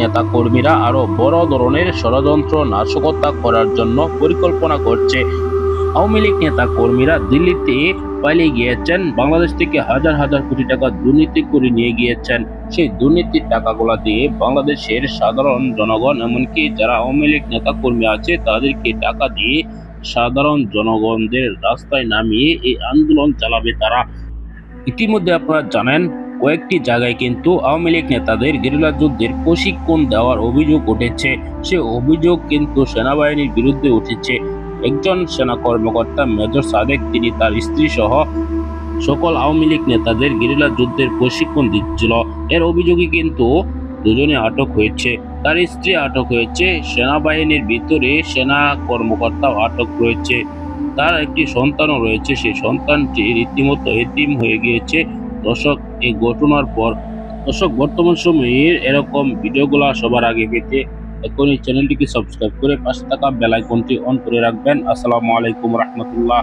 নেতা কর্মীরা আরও বড় ধরনের ষড়যন্ত্র নাশকতা করার জন্য পরিকল্পনা করছে। আওয়ামী লীগ নেতা কর্মীরা দিল্লিতে পালিয়ে গিয়েছেন। বাংলাদেশ থেকে হাজার হাজার কোটি টাকা দুর্নীতি করে নিয়ে গিয়েছেন। সেই দুর্নীতির টাকাগুলো দিয়ে বাংলাদেশের সাধারণ জনগণ, এমনকি যারা আওয়ামী লীগ নেতা কর্মী আছে, তাদেরকে টাকা দিয়ে সাধারণ জনগণদের রাস্তায় নামিয়ে এই আন্দোলন চালাবে তারা। ইতিমধ্যে আপনারা জানেন কয়েকটি জায়গায় কিন্তু আওয়ামী লীগ নেতাদের গেরিলা যুদ্ধের প্রশিক্ষণ দেওয়ার অভিযোগ উঠেছে। সে অভিযোগ কিন্তু সেনাবাহিনীর বিরুদ্ধে উঠেছে। একজন সেনা কর্মকর্তা মেজর সাদেক, তিনি তার স্ত্রী সহ সকল আওয়ামী লীগ নেতাদের গেরিলা যুদ্ধের প্রশিক্ষণ দিচ্ছিল। এর অভিযোগে কিন্তু দুজনে আটক হয়েছে। তার স্ত্রী আটক হয়েছে, সেনাবাহিনীর ভিতরে সেনা কর্মকর্তাও আটক রয়েছে। তার একটি সন্তানও রয়েছে। সেই সন্তানটি রীতিমতো এতিম হয়ে গিয়েছে। দর্শক, এই ঘটনার পর দর্শক, বর্তমান সময়ে এরকম ভিডিওগুলো সবার আগে পেতে এখনই চ্যানেলটিকে সাবস্ক্রাইব করে পাশে থাকা বেলাইকনটি অন করে রাখবেন। আসসালামু আলাইকুম রহমতুল্লাহ।